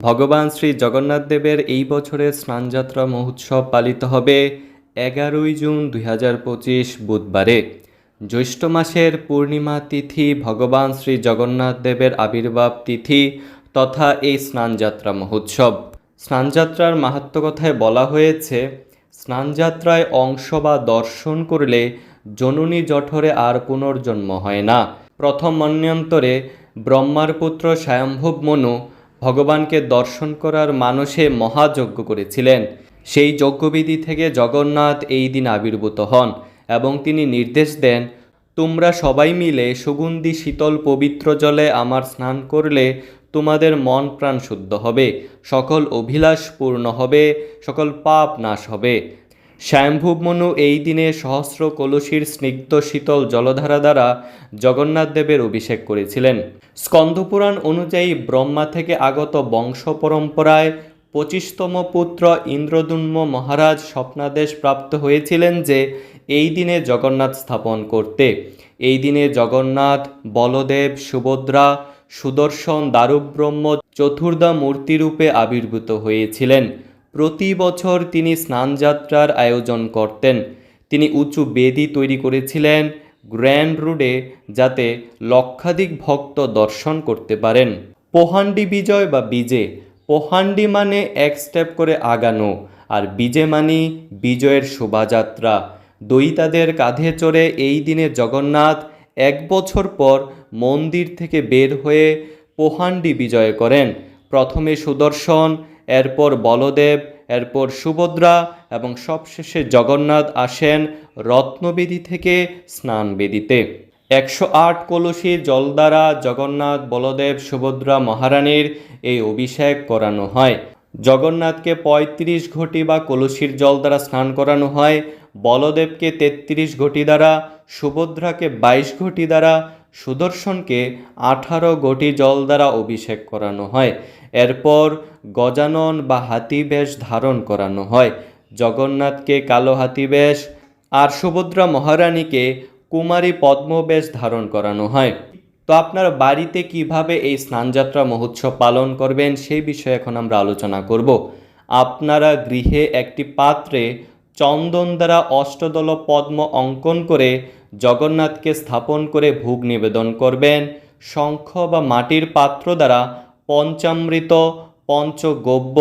ভগবান শ্রী জগন্নাথ দেবের এই বছরের স্নানযাত্রা মহোৎসব পালিত হবে এগারোই জুন দুই হাজার পঁচিশ বুধবারে। জ্যৈষ্ঠ মাসের পূর্ণিমা তিথি ভগবান শ্রী জগন্নাথ দেবের আবির্ভাব তিথি তথা এই স্নানযাত্রা মহোৎসব। স্নানযাত্রার মাহাত্ম কথায় বলা হয়েছে, স্নানযাত্রায় অংশ বা দর্শন করলে জননী জঠরে আর পুনর্জন্ম হয় না। প্রথম মন্যন্তরে ব্রহ্মার পুত্র স্বয়ম্ভব মনু ভগবানকে দর্শন করার মানসে মহাযজ্ঞ করেছিলেন। সেই যজ্ঞবিধি থেকে জগন্নাথ এই দিন আবির্ভূত হন এবং তিনি নির্দেশ দেন, তোমরা সবাই মিলে সুগন্ধি শীতল পবিত্র জলে আমার স্নান করলে তোমাদের মন প্রাণ শুদ্ধ হবে, সকল অভিলাষ পূর্ণ হবে, সকল পাপ নাশ হবে। স্বয়ম্ভুব মনু এই দিনে সহস্র কলসির স্নিগ্ধ শীতল জলধারা দ্বারা জগন্নাথ দেবের অভিষেক করেছিলেন। স্কন্দপুরাণ অনুযায়ী ব্রহ্মা থেকে আগত বংশ পরম্পরায় পঁচিশতম পুত্র ইন্দ্রদুম্ন মহারাজ স্বপ্নাদেশ প্রাপ্ত হয়েছিলেন যে, এই দিনে জগন্নাথ স্থাপন করতে। এই দিনে জগন্নাথ, বলদেব, সুভদ্রা, সুদর্শন, দারুব্রহ্ম, চতুর্দা মূর্তিরূপে আবির্ভূত হয়েছিলেন। প্রতি বছর তিনি স্নানযাত্রার আয়োজন করতেন। তিনি উঁচু বেদি তৈরি করেছিলেন গ্র্যান্ড রোডে যাতে লক্ষাধিক ভক্ত দর্শন করতে পারেন। পোহান্ডি বিজয় বা বিজে। পোহান্ডি মানে এক স্টেপ করে আগানো আর বিজে মানে বিজয়ের শোভাযাত্রা। দইতাদের কাঁধে চড়ে এই দিনে জগন্নাথ এক বছর পর মন্দির থেকে বের হয়ে পোহান্ডি বিজয় করেন। প্রথমে সুদর্শন এরপর বলদেব, এরপর সুভদ্রা এবং সবশেষে জগন্নাথ আসেন রত্নবেদী থেকে স্নানবেদিতে। একশো আট কলসি জল দ্বারা জগন্নাথ, বলদেব, সুভদ্রা মহারানীর এই অভিষেক করানো হয়। জগন্নাথকে পঁয়ত্রিশ ঘটি বা কলসির জল দ্বারা স্নান করানো হয়, বলদেবকে তেত্রিশ ঘটি দ্বারা, সুভদ্রাকে বাইশ ঘটি দ্বারা সুদর্শনকে আঠারো গটি জল দ্বারা অভিষেক করানো হয়। এরপর গজানন বা হাতিবেশ ধারণ করানো হয়। জগন্নাথকে কালো হাতিবেশ আর সুভদ্রা মহারানীকে কুমারী পদ্মবেশ ধারণ করানো হয়। তো আপনার বাড়িতে কীভাবে এই স্নানযাত্রা মহোৎসব পালন করবেন সেই বিষয়ে এখন আমরা আলোচনা করব। আপনারা গৃহে একটি পাত্রে চন্দন দ্বারা অষ্টদল পদ্ম অঙ্কন করে জগন্নাথকে স্থাপন করে ভোগ নিবেদন করবেন। শঙ্খ বা মাটির পাত্র দ্বারা পঞ্চামৃত, পঞ্চগব্য,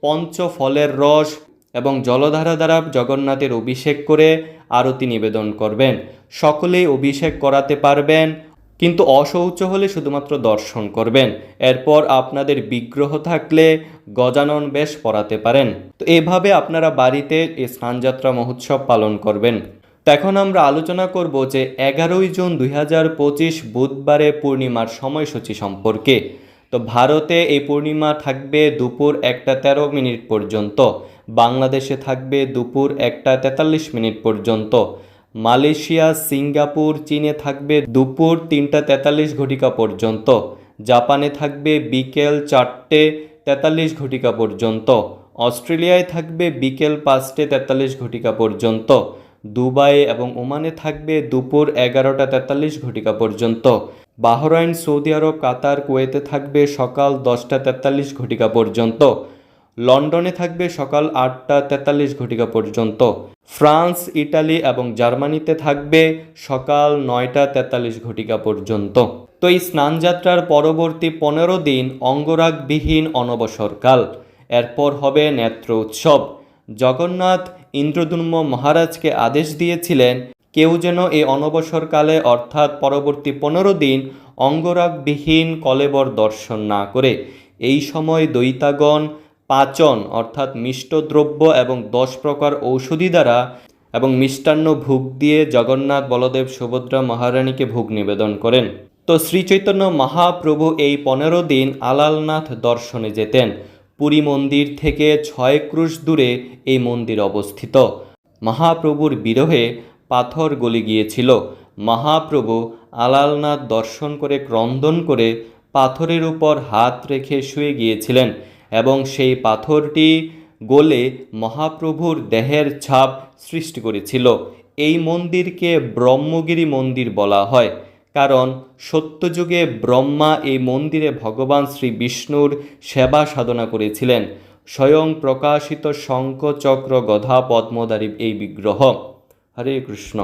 পঞ্চফলের রস এবং জলধারা দ্বারা জগন্নাথের অভিষেক করে আরতি নিবেদন করবেন। সকলেই অভিষেক করাতে পারবেন, কিন্তু অশৌচ হলে শুধুমাত্র দর্শন করবেন। এরপর আপনাদের বিগ্রহ থাকলে গজানন বেশ পড়াতে পারেন। তো এভাবে আপনারা বাড়িতে এই স্নানযাত্রা মহোৎসব পালন করবেন। এখন আমরা আলোচনা করব যে এগারোই জুন দুই হাজার পঁচিশ বুধবারে পূর্ণিমার সময়সূচি সম্পর্কে। তো ভারতে এই পূর্ণিমা থাকবে দুপুর একটা তেরো মিনিট পর্যন্ত, বাংলাদেশে থাকবে দুপুর একটা তেতাল্লিশ মিনিট পর্যন্ত, মালয়েশিয়া, সিঙ্গাপুর, চীনে থাকবে দুপুর তিনটা তেতাল্লিশ ঘটিকা পর্যন্ত, জাপানে থাকবে বিকেল চারটে তেতাল্লিশ ঘটিকা পর্যন্ত, অস্ট্রেলিয়ায় থাকবে বিকেল পাঁচটে তেতাল্লিশ ঘটিকা পর্যন্ত দুবাই এবং ওমানে থাকবে দুপুর এগারোটা তেতাল্লিশ ঘটিকা পর্যন্ত। বাহরাইন, সৌদি আরব, কাতার, কুয়েতে থাকবে সকাল দশটা তেতাল্লিশ ঘটিকা পর্যন্ত। লন্ডনে থাকবে সকাল আটটা তেতাল্লিশ ঘটিকা পর্যন্ত। ফ্রান্স, ইটালি এবং জার্মানিতে থাকবে সকাল নয়টা তেতাল্লিশ ঘটিকা পর্যন্ত। তো এই স্নানযাত্রার পরবর্তী পনেরো দিন অঙ্গরাগবিহীন অনবসরকাল। এরপর হবে নেত্র উৎসব। জগন্নাথ ইন্দ্রদুম্ন মহারাজকে আদেশ দিয়েছিলেন, কেউ যেন এই অনবসরকালে অর্থাৎ পরবর্তী পনেরো দিন অঙ্গরাগবিহীন কলেবর দর্শন না করে, এই সময় দৈতাগণ পাচন অর্থাৎ মিষ্ট দ্রব্য এবং দশ প্রকার ঔষধি দ্বারা এবং মিষ্টান্ন ভোগ দিয়ে জগন্নাথ বলদেব সুভদ্রা মহারানীকে ভোগ নিবেদন করেন। তো শ্রীচৈতন্য মহাপ্রভু এই পনেরো দিন আলালনাথ দর্শনে যেতেন। পুরী মন্দির থেকে ছয় ক্রুশ দূরে এই মন্দির অবস্থিত। মহাপ্রভুর বিরহে পাথর গলে গিয়েছিল। মহাপ্রভু আলালনাথ দর্শন করে ক্রন্দন করে পাথরের উপর হাত রেখে শুয়ে গিয়েছিলেন এবং সেই পাথরটি গলে মহাপ্রভুর দেহের ছাপ সৃষ্টি করেছিল। এই মন্দিরকে ব্রহ্মগিরি মন্দির বলা হয়। কারণ সত্যযুগে ব্রহ্মা এই মন্দিরে ভগবান শ্রী বিষ্ণুর সেবা সাধনা করেছিলেন। স্বয়ং প্রকাশিত শঙ্খচক্র গধা পদ্মদারী এই বিগ্রহ। হরে কৃষ্ণ।